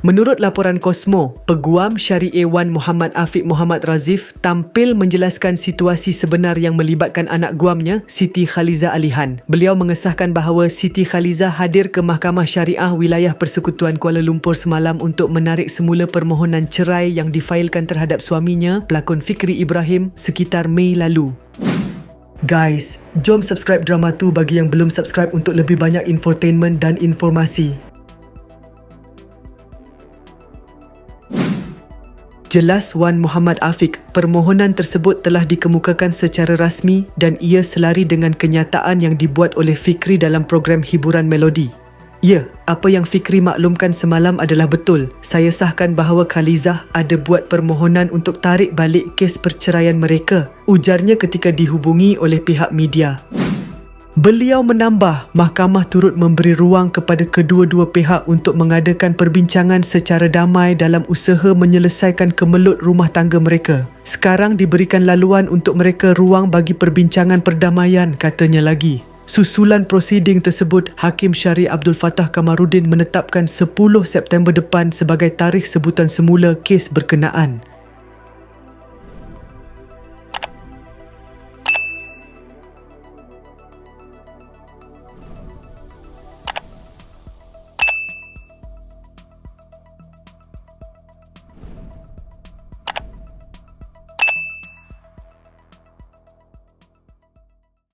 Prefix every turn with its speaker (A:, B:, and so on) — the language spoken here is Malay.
A: Menurut laporan Kosmo, Peguam Syariah Wan Muhammad Afiq Muhammad Razif tampil menjelaskan situasi sebenar yang melibatkan anak guamnya, Siti Khaliza Alihan. Beliau mengesahkan bahawa Siti Khaliza hadir ke Mahkamah Syariah Wilayah Persekutuan Kuala Lumpur semalam untuk menarik semula permohonan cerai yang difailkan terhadap suaminya, pelakon Fikri Ibrahim, sekitar Mei lalu. Guys, jom subscribe drama tu bagi yang belum subscribe untuk lebih banyak infotainment dan informasi. Jelas Wan Muhammad Afiq, permohonan tersebut telah dikemukakan secara rasmi dan ia selari dengan kenyataan yang dibuat oleh Fikri dalam program hiburan Melodi. Ya, apa yang Fikri maklumkan semalam adalah betul. Saya sahkan bahawa Khalizah ada buat permohonan untuk tarik balik kes perceraian mereka, ujarnya ketika dihubungi oleh pihak media. Beliau menambah, mahkamah turut memberi ruang kepada kedua-dua pihak untuk mengadakan perbincangan secara damai dalam usaha menyelesaikan kemelut rumah tangga mereka. Sekarang diberikan laluan untuk mereka ruang bagi perbincangan perdamaian, katanya lagi. Susulan prosiding tersebut, Hakim Syari Abdul Fattah Kamarudin menetapkan 10 September depan sebagai tarikh sebutan semula kes berkenaan.